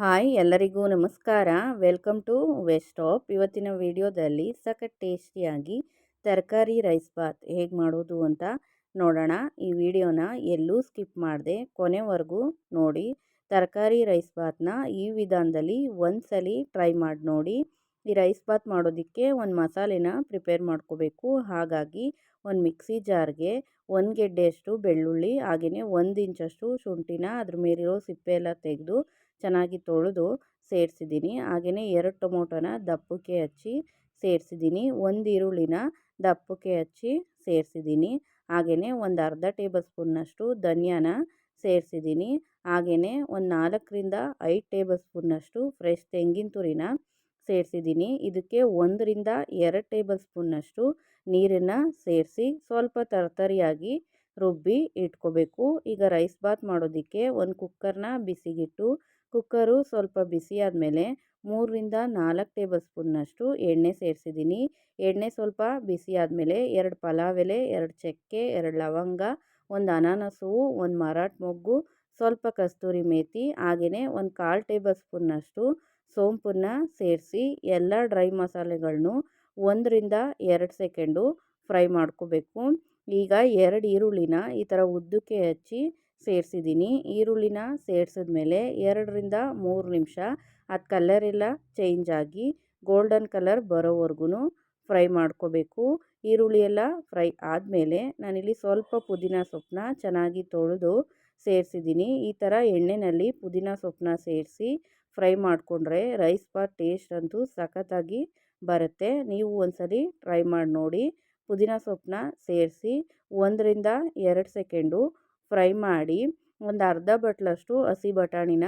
Hi ಎಲ್ಲರಿಗೂ ನಮಸ್ಕಾರ. Welcome to ವೆಸ್ಟಾಪ್ ಇವತ್ತಿನ ವಿಡಿಯೋದಲ್ಲಿ ಸಖತ್ ಟೇಸ್ಟಿಯಾಗಿ ತರಕಾರಿ ರೈಸ್ ಬಾತ್ ಹೇಗೆ ಮಾಡೋದು ಅಂತ ನೋಡೋಣ. ಈ ವಿಡಿಯೋನ ಎಲ್ಲೂ ಸ್ಕಿಪ್ ಮಾಡಿದೆ ಕೊನೆವರೆಗೂ ನೋಡಿ. ತರಕಾರಿ ರೈಸ್ ಬಾತ್ನ ಈ ವಿಧಾನದಲ್ಲಿ ಒಂದ್ಸಲಿ ಟ್ರೈ ಮಾಡಿ ನೋಡಿ. ಈ ರೈಸ್ ಬಾತ್ ಮಾಡೋದಕ್ಕೆ ಒಂದು ಮಸಾಲೆನ ಪ್ರಿಪೇರ್ ಮಾಡ್ಕೋಬೇಕು. ಹಾಗಾಗಿ ಒಂದು ಮಿಕ್ಸಿ ಜಾರ್ಗೆ ಒಂದು ಗೆಡ್ಡೆಯಷ್ಟು ಬೆಳ್ಳುಳ್ಳಿ ಹಾಗೆಯೇ ಒಂದು ಇಂಚಷ್ಟು ಶುಂಠಿನ ಅದ್ರ ಮೇಲಿರೋ ಸಿಪ್ಪೆ ಎಲ್ಲ ತೆಗೆದು ಚೆನ್ನಾಗಿ ತೊಳೆದು ಸೇರಿಸಿದ್ದೀನಿ. ಹಾಗೆಯೇ ಎರಡು ಟೊಮೊಟೊನ ದಪ್ಪಕ್ಕೆ ಹಚ್ಚಿ ಸೇರಿಸಿದ್ದೀನಿ. ಒಂದು ಈರುಳ್ಳಿನ ದಪ್ಪಕ್ಕೆ ಹಚ್ಚಿ ಸೇರಿಸಿದ್ದೀನಿ. ಹಾಗೆಯೇ ಒಂದು ಅರ್ಧ ಟೇಬಲ್ ಸ್ಪೂನ್ನಷ್ಟು ಧನಿಯಾನ ಸೇರಿಸಿದ್ದೀನಿ. ಹಾಗೆಯೇ ಒಂದು ನಾಲ್ಕರಿಂದ ಐದು ಟೇಬಲ್ ಸ್ಪೂನ್ನಷ್ಟು ಫ್ರೆಶ್ ತೆಂಗಿನ ತುರಿನ ಸೇರಿಸಿದ್ದೀನಿ. ಇದಕ್ಕೆ ಒಂದರಿಂದ ಎರಡು ಟೇಬಲ್ ಸ್ಪೂನ್ನಷ್ಟು ನೀರನ್ನು ಸೇರಿಸಿ ಸ್ವಲ್ಪ ತರತರಿಯಾಗಿ ರುಬ್ಬಿ ಇಟ್ಕೋಬೇಕು. ಈಗ ರೈಸ್ ಬಾತ್ ಮಾಡೋದಕ್ಕೆ ಒಂದು ಕುಕ್ಕರ್ನ ಬಿಸಿಗಿಟ್ಟು, ಕುಕ್ಕರು ಸ್ವಲ್ಪ ಬಿಸಿ ಆದಮೇಲೆ ಮೂರರಿಂದ ನಾಲ್ಕು ಟೇಬಲ್ ಸ್ಪೂನ್ನಷ್ಟು ಎಣ್ಣೆ ಸೇರಿಸಿದ್ದೀನಿ. ಎಣ್ಣೆ ಸ್ವಲ್ಪ ಬಿಸಿ ಆದಮೇಲೆ ಎರಡು ಪಲಾವ್ ಎಲೆ ಎರಡು ಚಕ್ಕೆ, ಎರಡು ಲವಂಗ, ಒಂದು ಅನಾನಸು, ಒಂದು ಮರಾಠ ಮೊಗ್ಗು, ಸ್ವಲ್ಪ ಕಸ್ತೂರಿ ಮೇಥಿ ಹಾಗೆಯೇ ಒಂದು ಕಾಲು ಟೇಬಲ್ ಸ್ಪೂನ್ನಷ್ಟು ಸೋಂಪನ್ನ ಸೇರಿಸಿ ಎಲ್ಲ ಡ್ರೈ ಮಸಾಲೆಗಳನ್ನು ಒಂದರಿಂದ ಎರಡು ಸೆಕೆಂಡು ಫ್ರೈ ಮಾಡ್ಕೋಬೇಕು. ಈಗ ಎರಡು ಈರುಳ್ಳಿನ ಈ ಥರ ಉದ್ದಕ್ಕೆ ಹಚ್ಚಿ ಸೇರಿಸಿದ್ದೀನಿ ಈರುಳ್ಳಿನ ಸೇರಿಸಿದ್ಮೇಲೆ ಎರಡರಿಂದ ಮೂರು ನಿಮಿಷ ಅದು ಕಲರೆಲ್ಲ ಚೇಂಜ್ ಆಗಿ ಗೋಲ್ಡನ್ ಕಲರ್ ಬರೋವರೆಗೂ ಫ್ರೈ ಮಾಡ್ಕೋಬೇಕು. ಈರುಳ್ಳಿ ಎಲ್ಲ ಫ್ರೈ ಆದಮೇಲೆ ನಾನಿಲ್ಲಿ ಸ್ವಲ್ಪ ಪುದೀನ ಸೊಪ್ಪನ್ನ ಚೆನ್ನಾಗಿ ತೊಳೆದು ಸೇರಿಸಿದ್ದೀನಿ ಈ ಥರ ಎಣ್ಣೆಯಲ್ಲಿ ಪುದೀನ ಸೊಪ್ಪನ್ನ ಸೇರಿಸಿ ಫ್ರೈ ಮಾಡಿಕೊಂಡ್ರೆ ರೈಸ್ ಬಾತ್ ಟೇಸ್ಟ್ ಅಂತೂ ಸಖತ್ತಾಗಿ ಬರುತ್ತೆ. ನೀವು ಒಂದ್ಸಲಿ ಟ್ರೈ ಮಾಡಿ ನೋಡಿ. ಪುದೀನ ಸೊಪ್ಪನ್ನ ಸೇರಿಸಿ ಒಂದರಿಂದ ಎರಡು ಸೆಕೆಂಡು ಫ್ರೈ ಮಾಡಿ ಒಂದು ಅರ್ಧ ಬಟ್ಲಷ್ಟು ಹಸಿ ಬಟಾಣಿನ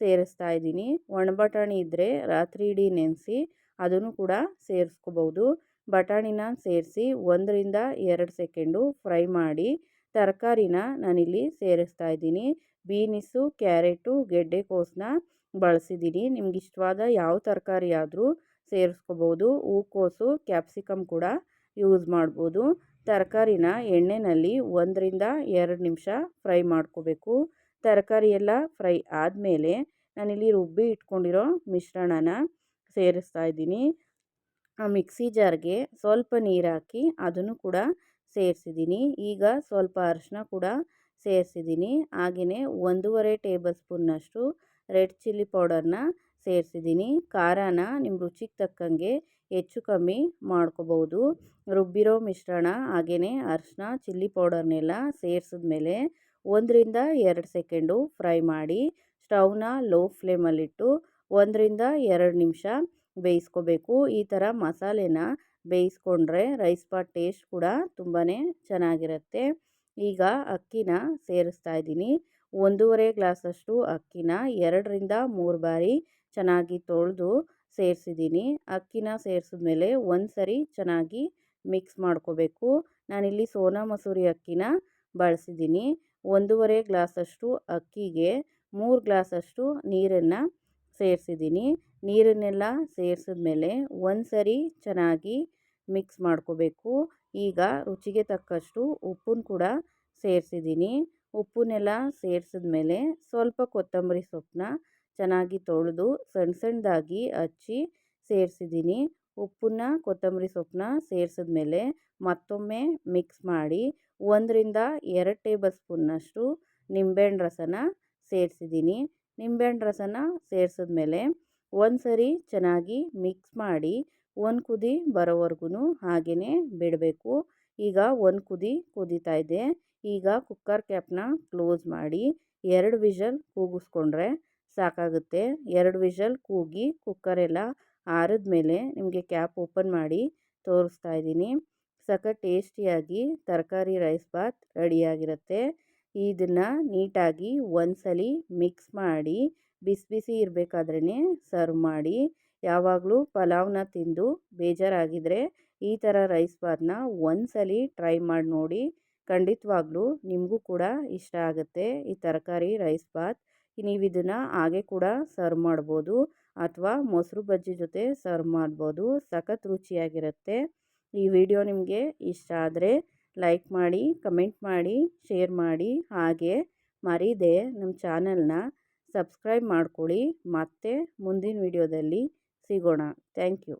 ಸೇರಿಸ್ತಾ ಇದ್ದೀನಿ. ಒಣ ಬಟಾಣಿ ಇದ್ದರೆ ರಾತ್ರಿ ಇಡೀ ನೆನೆಸಿ ಅದನ್ನು ಕೂಡ ಸೇರಿಸ್ಕೋಬೋದು ಬಟಾಣಿನ ಸೇರಿಸಿ ಒಂದರಿಂದ ಎರಡು ಸೆಕೆಂಡು ಫ್ರೈ ಮಾಡಿ ತರಕಾರಿನ ನಾನಿಲ್ಲಿ ಸೇರಿಸ್ತಾ ಇದ್ದೀನಿ. ಬೀನಿಸು, ಕ್ಯಾರೆಟು ಗೆಡ್ಡೆಕೋಸನ್ನ ಬಳಸಿದ್ದೀನಿ ನಿಮ್ಗೆ ಇಷ್ಟವಾದ ಯಾವ ತರಕಾರಿ ಆದರೂ ಸೇರಿಸ್ಕೋಬೋದು. ಹೂಕೋಸು, ಕ್ಯಾಪ್ಸಿಕಮ್ ಕೂಡ ಯೂಸ್ ಮಾಡ್ಬೋದು. ತರಕಾರಿನ ಎಣ್ಣೆಯಲ್ಲಿ ಒಂದರಿಂದ ಎರಡು ನಿಮಿಷ ಫ್ರೈ ಮಾಡ್ಕೋಬೇಕು. ತರಕಾರಿ ಎಲ್ಲ ಫ್ರೈ ಆದಮೇಲೆ ನಾನಿಲ್ಲಿ ರುಬ್ಬಿ ಇಟ್ಕೊಂಡಿರೋ ಮಿಶ್ರಣನ ಸೇರಿಸ್ತಾ ಇದ್ದೀನಿ. ಆ ಮಿಕ್ಸಿ ಜಾರ್ಗೆ ಸ್ವಲ್ಪ ನೀರು ಹಾಕಿ ಅದನ್ನು ಕೂಡ ಸೇರಿಸಿದ್ದೀನಿ. ಈಗ ಸ್ವಲ್ಪ ಅರಿಶಿನ ಕೂಡ ಸೇರಿಸಿದ್ದೀನಿ. ಹಾಗೆಯೇ ಒಂದೂವರೆ ಟೇಬಲ್ ಸ್ಪೂನ್ನಷ್ಟು ರೆಡ್ ಚಿಲ್ಲಿ ಪೌಡರ್ನ ಸೇರಿಸಿದ್ದೀನಿ. ಖಾರನ ನಿಮ್ಮ ರುಚಿಗೆ ತಕ್ಕಂಗೆ ಹೆಚ್ಚು ಕಮ್ಮಿ ಮಾಡ್ಕೋಬೋದು ರುಬ್ಬಿರೋ ಮಿಶ್ರಣ ಹಾಗೆಯೇ ಅರಿಶಿನ, ಚಿಲ್ಲಿ ಪೌಡರ್ನೆಲ್ಲ ಸೇರಿಸಿದ್ಮೇಲೆ ಒಂದರಿಂದ ಎರಡು ಸೆಕೆಂಡು ಫ್ರೈ ಮಾಡಿ ಸ್ಟವ್ನ ಲೋ ಫ್ಲೇಮಲ್ಲಿಟ್ಟು ಒಂದರಿಂದ ಎರಡು ನಿಮಿಷ ಬೇಯಿಸ್ಕೋಬೇಕು. ಈ ಥರ ಮಸಾಲೆನ ಬೇಯಿಸ್ಕೊಂಡ್ರೆ ರೈಸ್ ಬಾತ್ ಟೇಸ್ಟ್ ಕೂಡ ತುಂಬಾ ಚೆನ್ನಾಗಿರುತ್ತೆ. ಈಗ ಅಕ್ಕಿನ ಸೇರಿಸ್ತಾ ಇದ್ದೀನಿ. ಒಂದೂವರೆ ಗ್ಲಾಸಷ್ಟು ಅಕ್ಕಿನ ಎರಡರಿಂದ ಮೂರು ಬಾರಿ ಚೆನ್ನಾಗಿ ತೊಳೆದು ಸೇರಿಸಿದ್ದೀನಿ. ಅಕ್ಕಿನ ಸೇರಿಸಿದ್ಮೇಲೆ ಒಂದು ಸರಿ ಚೆನ್ನಾಗಿ ಮಿಕ್ಸ್ ಮಾಡ್ಕೋಬೇಕು. ನಾನಿಲ್ಲಿ ಸೋನಾ ಮಸೂರಿ ಅಕ್ಕಿನ ಬಳಸಿದ್ದೀನಿ. ಒಂದೂವರೆ ಗ್ಲಾಸಷ್ಟು ಅಕ್ಕಿಗೆ ಮೂರು ಗ್ಲಾಸಷ್ಟು ನೀರನ್ನು ಸೇರಿಸಿದ್ದೀನಿ. ನೀರನ್ನೆಲ್ಲ ಸೇರಿಸಿದ್ಮೇಲೆ ಒಂದು ಸರಿ ಚೆನ್ನಾಗಿ ಮಿಕ್ಸ್ ಮಾಡ್ಕೋಬೇಕು. ಈಗ ರುಚಿಗೆ ತಕ್ಕಷ್ಟು ಉಪ್ಪನ್ನು ಕೂಡ ಸೇರಿಸಿದ್ದೀನಿ. ಉಪ್ಪನ್ನೆಲ್ಲ ಸೇರಿಸಿದ್ಮೇಲೆ ಸ್ವಲ್ಪ ಕೊತ್ತಂಬರಿ ಸೊಪ್ಪನ್ನ ಚೆನ್ನಾಗಿ ತೊಳೆದು ಸಣ್ಣ ಸಣ್ಣದಾಗಿ ಹಚ್ಚಿ ಸೇರಿಸಿದ್ದೀನಿ. ಉಪ್ಪನ್ನ, ಕೊತ್ತಂಬರಿ ಸೊಪ್ಪನ್ನ ಸೇರಿಸಿದ್ಮೇಲೆ ಮತ್ತೊಮ್ಮೆ ಮಿಕ್ಸ್ ಮಾಡಿ ಒಂದರಿಂದ ಎರಡು ಟೇಬಲ್ ಸ್ಪೂನ್ನಷ್ಟು ನಿಂಬೆಹಣ್ಣು ರಸನ ಸೇರಿಸಿದ್ದೀನಿ. ನಿಂಬೆಹಣ್ಣು ರಸನ ಸೇರಿಸಿದ್ಮೇಲೆ ಒಂದು ಸರಿ ಚೆನ್ನಾಗಿ ಮಿಕ್ಸ್ ಮಾಡಿ ಒಂದು ಕುದಿ ಬರೋವರೆಗೂ ಹಾಗೆಯೇ ಬಿಡಬೇಕು. ಈಗ ಒಂದು ಕುದಿ ಕುದೀತಾ ಇದೆ. ಈಗ ಕುಕ್ಕರ್ ಕ್ಯಾಪ್ನ ಕ್ಲೋಸ್ ಮಾಡಿ ಎರಡು ವಿಷಲ್ ಕೂಗಿಸ್ಕೊಂಡ್ರೆ ಸಾಕಾಗುತ್ತೆ. ಎರಡು ವಿಷಲ್ ಕೂಗಿ ಕುಕ್ಕರೆಲ್ಲ ಆರಿದ್ಮೇಲೆ ನಿಮಗೆ ಕ್ಯಾಪ್ ಓಪನ್ ಮಾಡಿ ತೋರಿಸ್ತಾ ಇದ್ದೀನಿ. ಸಖತ್ ಟೇಸ್ಟಿಯಾಗಿ ತರಕಾರಿ ರೈಸ್ ಬಾತ್ ರೆಡಿಯಾಗಿರುತ್ತೆ. ಇದನ್ನು ನೀಟಾಗಿ ಒಂದ್ಸಲಿ ಮಿಕ್ಸ್ ಮಾಡಿ ಬಿಸಿ ಬಿಸಿ ಇರಬೇಕಾದ್ರೇ ಸರ್ವ್ ಮಾಡಿ. ಯಾವಾಗಲೂ ಪಲಾವ್ನ ತಿಂದು ಬೇಜಾರಾಗಿದ್ದರೆ ಈ ಥರ ರೈಸ್ ಬಾತ್ನ ಒಂದ್ಸಲಿ ಟ್ರೈ ಮಾಡಿ ನೋಡಿ ಖಂಡಿತವಾಗ್ಲೂ ನಿಮಗೂ ಕೂಡ ಇಷ್ಟ ಆಗುತ್ತೆ ಈ ತರಕಾರಿ, ರೈಸ್ ಬಾತ್. ನೀವು ಇದನ್ನು ಹಾಗೆ ಕೂಡ ಸರ್ವ್ ಮಾಡ್ಬೋದು ಅಥವಾ ಮೊಸರು ಬಜ್ಜಿ ಜೊತೆ ಸರ್ವ್ ಮಾಡ್ಬೋದು. ಸಖತ್ ರುಚಿಯಾಗಿರುತ್ತೆ. ಈ ವಿಡಿಯೋ ನಿಮಗೆ ಇಷ್ಟ ಆದರೆ ಲೈಕ್ ಮಾಡಿ, ಕಮೆಂಟ್ ಮಾಡಿ, ಶೇರ್ ಮಾಡಿ. ಹಾಗೆ ಮರೀದೆ ನಮ್ಮ ಚಾನಲ್ನ ಸಬ್ಸ್ಕ್ರೈಬ್ ಮಾಡ್ಕೊಳ್ಳಿ. ಮತ್ತೆ ಮುಂದಿನ ವಿಡಿಯೋದಲ್ಲಿ ಸಿಗೋಣ. Thank you.